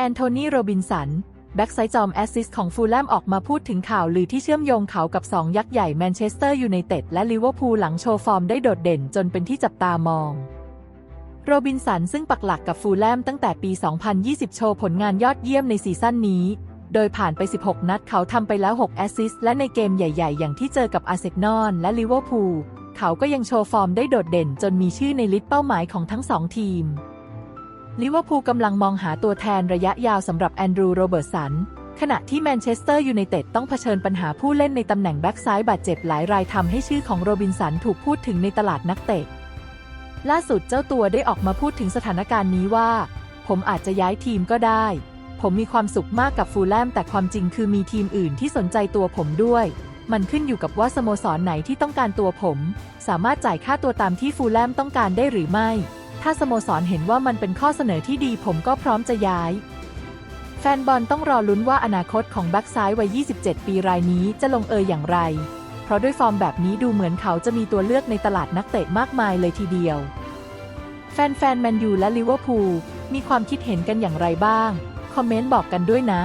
แอนโทนีโรบินสัน แบ็กไซจอมแอสซิสของฟูลแลมออกมาพูดถึงข่าวลือที่เชื่อมโยงเขากับ 2 ยักษ์ใหญ่แมนเชสเตอร์ยูไนเต็ดและลิเวอร์พูลหลังโชว์ฟอร์มได้โดดเด่นจนเป็นที่จับตามองโรบินสันซึ่งปักหลักกับฟูลแลมตั้งแต่ปี 2020 โชว์ผลงานยอดเยี่ยมในซีซั่นนี้ โดยผ่านไป 16 นัดเขาทำไปแล้ว 6 แอสซิสต์และในเกมใหญ่ ๆ อย่างที่เจอกับอาร์เซนอลและลิเวอร์พูล เขาก็ยังโชว์ฟอร์มได้โดดเด่นจนมีชื่อในลิสต์เป้าหมายของทั้งสองทีม ลิเวอร์พูลกำลังมองหาตัวแทนระยะยาวสำหรับแอนดรูโรเบิร์ตสัน ขณะที่แมนเชสเตอร์ยูไนเต็ดต้องเผชิญปัญหาผู้เล่นในตำแหน่งแบ็กซ้ายบาดเจ็บหลายรายทำให้ชื่อของโรบินสันถูกพูดถึงในตลาดนักเตะ ล่าสุดเจ้าตัวได้ออกมาพูดถึงสถานการณ์นี้ว่า ผมอาจจะย้ายทีมก็ได้ ผมมีความสุขมากกับฟูลแลมแต่ความจริงคือมีทีมอื่นที่สนใจตัวผมด้วย มันขึ้นอยู่กับว่าสโมสรไหนที่ต้องการตัวผม สามารถจ่ายค่าตัวตามที่ฟูลแลมต้องการได้หรือไม่ ถ้าสโมสรเห็นว่ามันเป็นข้อเสนอที่ดีผมก็พร้อมจะย้าย แฟนบอลต้องรอลุ้นว่าอนาคตของแบ็กซ้ายวัย 27 ปีรายนี้จะลงเอยอย่างไร เพราะด้วยฟอร์มแบบนี้ดูเหมือนเขาจะมีตัวเลือกในตลาดนักเตะมากมายเลยทีเดียว แฟนๆแมนยูและลิเวอร์พูลมีความคิดเห็นกันอย่างไรบ้าง คอมเมนต์บอกกันด้วยนะ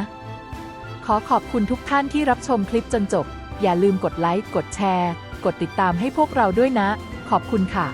ขอขอบคุณทุกท่านที่รับชมคลิปจนจบ อย่าลืมกดไลค์ กดแชร์ กดติดตามให้พวกเราด้วยนะ ขอบคุณค่ะ